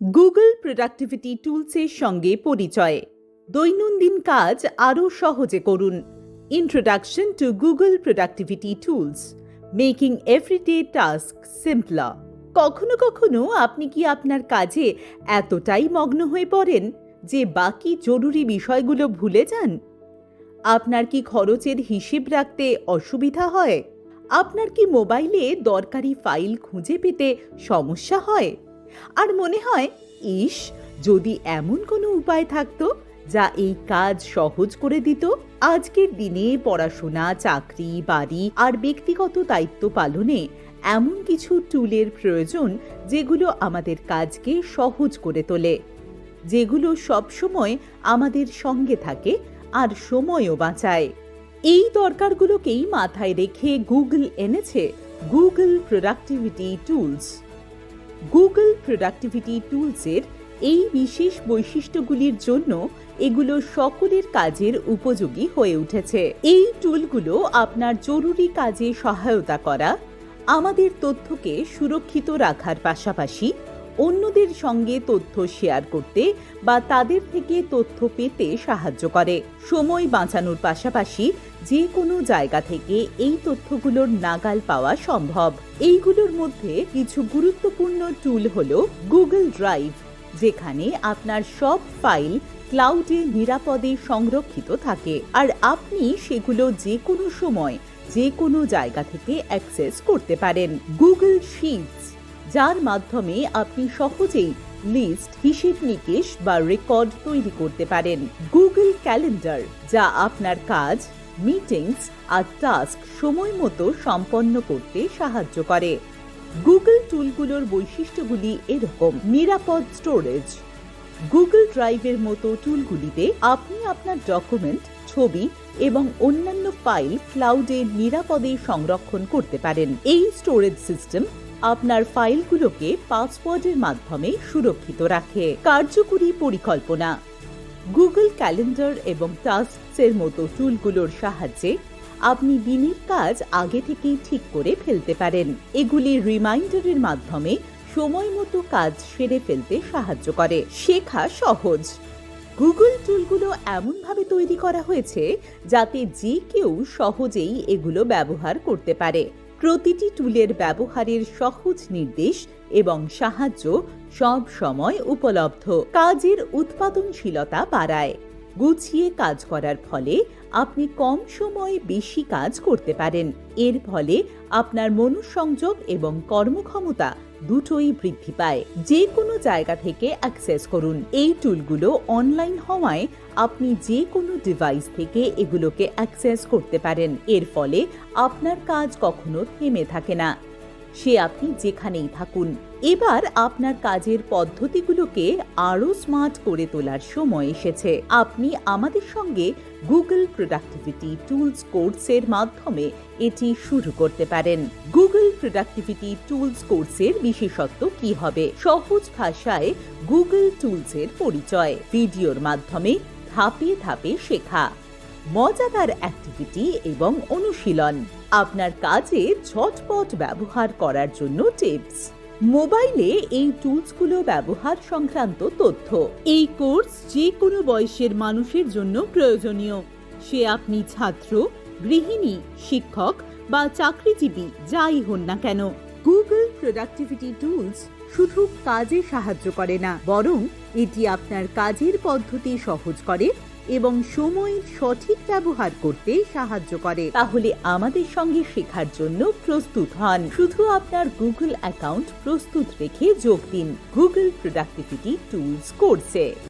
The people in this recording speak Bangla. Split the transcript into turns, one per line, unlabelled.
গুগল প্রোডাক্টিভিটি টুলসের সঙ্গে পরিচয়। দৈনন্দিন কাজ আরও সহজে করুন। Introduction to Google productivity tools making everyday task simpler কখনো কখনো আপনি কি আপনার কাজে এতটাই মগ্ন হয়ে পড়েন যে বাকি জরুরি বিষয়গুলো ভুলে যান? আপনার কি খরচের হিসেব রাখতে অসুবিধা হয়? আপনার কি মোবাইলে দরকারি ফাইল খুঁজে পেতে সমস্যা হয়? আর মনে হয় ইস যদি এমন কোনো উপায় থাকতো যা এই কাজ সহজ করে দিত, আজকের দিনে পড়াশোনা, চাকরি, বাড়ি আর ব্যক্তিগত দায়িত্ব পালনে এমন কিছু টুলের প্রয়োজন যেগুলো আমাদের কাজকে সহজ করে তোলে, যেগুলো সবসময় আমাদের সঙ্গে থাকে আর সময়ও বাঁচায়। এই দরকারগুলোকেই মাথায় রেখে গুগল এনেছে Google productivity tools Google productivity টুলসের এই বিশেষ বৈশিষ্ট্যগুলির জন্য এগুলো সকলের কাজের উপযোগী হয়ে উঠেছে। এই টুলগুলো আপনার জরুরি কাজে সহায়তা করা, আমাদের তথ্যকে সুরক্ষিত রাখার পাশাপাশি অন্যদের সঙ্গে তথ্য শেয়ার করতে বা তাদের থেকে তথ্য পেতে সাহায্য করে। সময় বাঁচানোর পাশাপাশি যে কোনো জায়গা থেকে এই তথ্যগুলোর নাগাল পাওয়া সম্ভব। এইগুলোর মধ্যে কিছু গুরুত্বপূর্ণ টুল হল গুগল ড্রাইভ যেখানে আপনার সব ফাইল ক্লাউডে নিরাপদে সংরক্ষিত থাকে। আর আপনি সেগুলো যে কোনো সময় যে কোনো জায়গা থেকে অ্যাক্সেস করতে পারেন। গুগল শিটস যার মাধ্যমে আপনি সহজেই লিস্ট হিসেব নিকেশ বা রেকর্ড তৈরি করতে পারেন। গুগল ক্যালেন্ডার যা আপনার কাজ মিটিংস আর টাস্ক সময় মতো সম্পন্ন করতে সাহায্য করে। গুগল টুলগুলোর বৈশিষ্ট্যগুলি এরকম। নিরাপদ স্টোরেজ গুগল ড্রাইভের মতো টুলগুলিতে আপনি আপনার ডকুমেন্ট ছবি এবং অন্যান্য ফাইল ক্লাউডে নিরাপদে সংরক্ষণ করতে পারেন। এই স্টোরেজ সিস্টেম আপনার ফাইলগুলোকে পাসওয়ার্ডের মাধ্যমে সুরক্ষিত রাখে। কার্যকরী পরিকল্পনা। গুগল ক্যালেন্ডার এবং টাস্কসের মতো টুলগুলোর সাহায্যে আপনি দিনের কাজ আগে থেকেই ঠিক করে ফেলতে পারেন। এগুলি রিমাইন্ডারের মাধ্যমে সময় মতো কাজ সেরে ফেলতে সাহায্য করে। শেখা সহজ। গুগল টুলগুলো এমনভাবে তৈরি করা হয়েছে যাতে যে কেউ সহজেই এগুলো ব্যবহার করতে পারে। প্রতিটি টুলের ব্যবহারের সহজ নির্দেশ এবং সাহায্য সব সময় উপলব্ধ। কাজের উৎপাদনশীলতা বাড়ায়। গুছিয়ে কাজ করার ফলে আপনি কম সময়ে বেশি কাজ করতে পারেন। এর ফলে আপনার মনোসংযোগ এবং কর্মক্ষমতা দুটোই বৃদ্ধি পায়। যে কোনো জায়গা থেকে অ্যাক্সেস করুন। এই টুলগুলো অনলাইন হওয়ায় আপনি যে কোনো ডিভাইস থেকে এগুলোকে অ্যাক্সেস করতে পারেন। এর ফলে আপনার কাজ কখনো থেমে থাকে না। সে আপনি যেখানেই থাকুন। এবার আপনার কাজের পদ্ধতিগুলোকে আরও স্মার্ট করে তোলার সময় এসেছে। আপনি আমাদের সঙ্গে গুগল প্রোডাক্টিভিটি টুলস কোর্সের মাধ্যমে এটি শুরু করতে পারেন। গুগল প্রোডাক্টিভিটি টুলস কোর্সের বিশেষত্ব কি হবে? সহজ ভাষায় গুগল টুলসের পরিচয়। ভিডিওর মাধ্যমে ধাপে ধাপে শেখা। মজাদার অ্যাক্টিভিটি এবং অনুশীলন। আপনার কাজে ঝটপট ব্যবহার করার জন্য টিপস মোবাইলে এই টুলসগুলো ব্যবহার সংক্রান্ত তথ্য। এই কোর্স যে কোনো বয়সের মানুষের জন্য প্রয়োজনীয়। সে আপনি ছাত্র, গৃহিণী, শিক্ষক বা চাকরিজীবী, যাই হন না কেন। গুগল প্রোডাক্টিভিটি টুলস শুধু কাজে সাহায্য করে না, বরং এটি আপনার কাজের পদ্ধতি সহজ করে এবং সময়ের সঠিক ব্যবহার করতে সাহায্য করে। তাহলে আমাদের সঙ্গে শেখার জন্য প্রস্তুত হন। শুধু আপনার গুগল অ্যাকাউন্ট প্রস্তুত রেখে যোগ দিন। গুগল প্রোডাক্টিভিটি টুলস কোর্সে